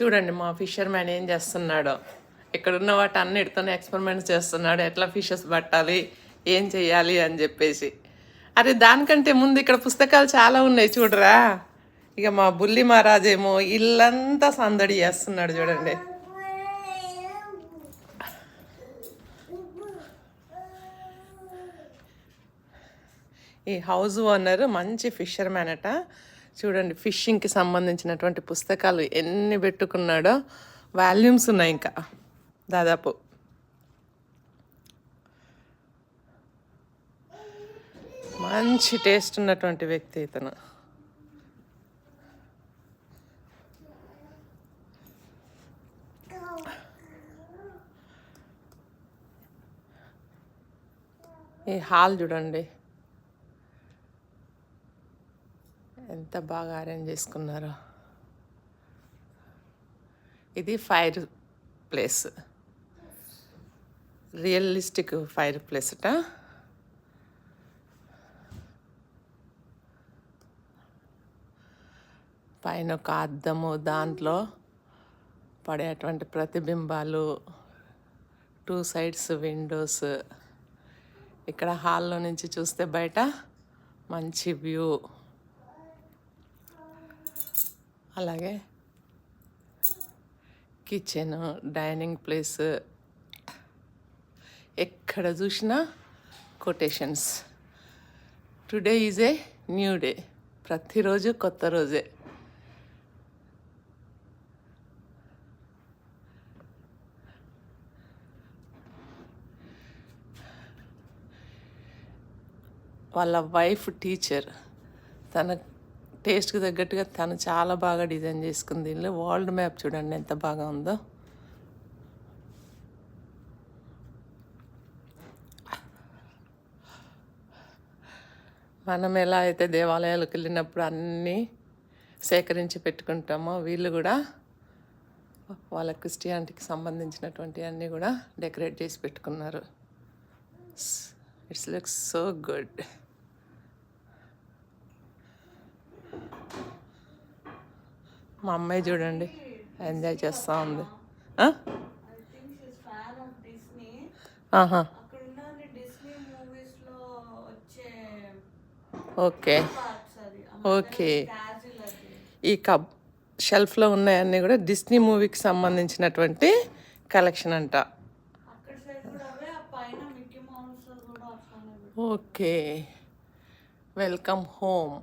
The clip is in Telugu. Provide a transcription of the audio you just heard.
చూడండి మా ఫిషర్ మ్యాన్ ఏం చేస్తున్నాడో. ఇక్కడున్న వాటి అన్నిటితోనే ఎక్స్పెరిమెంట్స్ చేస్తున్నాడు. ఎట్లా ఫిషెస్ పట్టాలి ఏం చెయ్యాలి అని చెప్పేసి. అరే దానికంటే ముందు ఇక్కడ పుస్తకాలు చాలా ఉన్నాయి చూడరా. ఇక మా బుల్లి మహారాజేమో ఇల్లంతా సందడి చేస్తున్నాడు చూడండి. ఈ హౌస్ ఓనర్ మంచి ఫిషర్ మ్యాన్ అట. చూడండి ఫిషింగ్కి సంబంధించినటువంటి పుస్తకాలు ఎన్ని పెట్టుకున్నాడో వాల్యూమ్స్ ఉన్నాయి ఇంకా. దాదాపు. మంచి టేస్ట్ ఉన్నటువంటి వ్యక్తి ఇతను. ఈ హాల్ చూడండి. ఎంత బాగా అరేంజ్ చేసుకున్నారో. ఇది fireplace realistic fireplace అట. పైన ఒక అద్దము దాంట్లో పడేటువంటి ప్రతిబింబాలు టూ సైడ్స్ విండోస్ ఇక్కడ హాల్లో నుంచి చూస్తే బయట మంచి వ్యూ అలాగే. Kitchen dining place. ఎక్కడ చూసినా quotations. Today is a new day. ప్రతిరోజు కొత్త రోజే. వాళ్ళ వైఫ్ టీచర్. తన టేస్ట్కి తగ్గట్టుగా తను చాలా బాగా డిజైన్ చేసుకుంది. దీనిలో వరల్డ్ మ్యాప్ చూడండి ఎంత బాగా ఉందో. మనం ఎలా అయితే దేవాలయాలకు వెళ్ళినప్పుడు అన్నీ సేకరించి పెట్టుకుంటామో వీళ్ళు కూడా వాళ్ళ క్రిస్టియానిటీకి సంబంధించినటువంటి అన్నీ కూడా డెకరేట్ చేసి పెట్టుకున్నారు. ఇట్స్ లుక్స్ సో గుడ్ మా అమ్మాయి చూడండి. ఎంజాయ్ చేస్తూ ఉంది. ఆహా. ఓకే. ఓకే. ఈ కబ్ షెల్ఫ్లో ఉన్నాయన్నీ కూడా డిస్నీ మూవీకి సంబంధించినటువంటి కలెక్షన్ అంట. ఓకే. Welcome home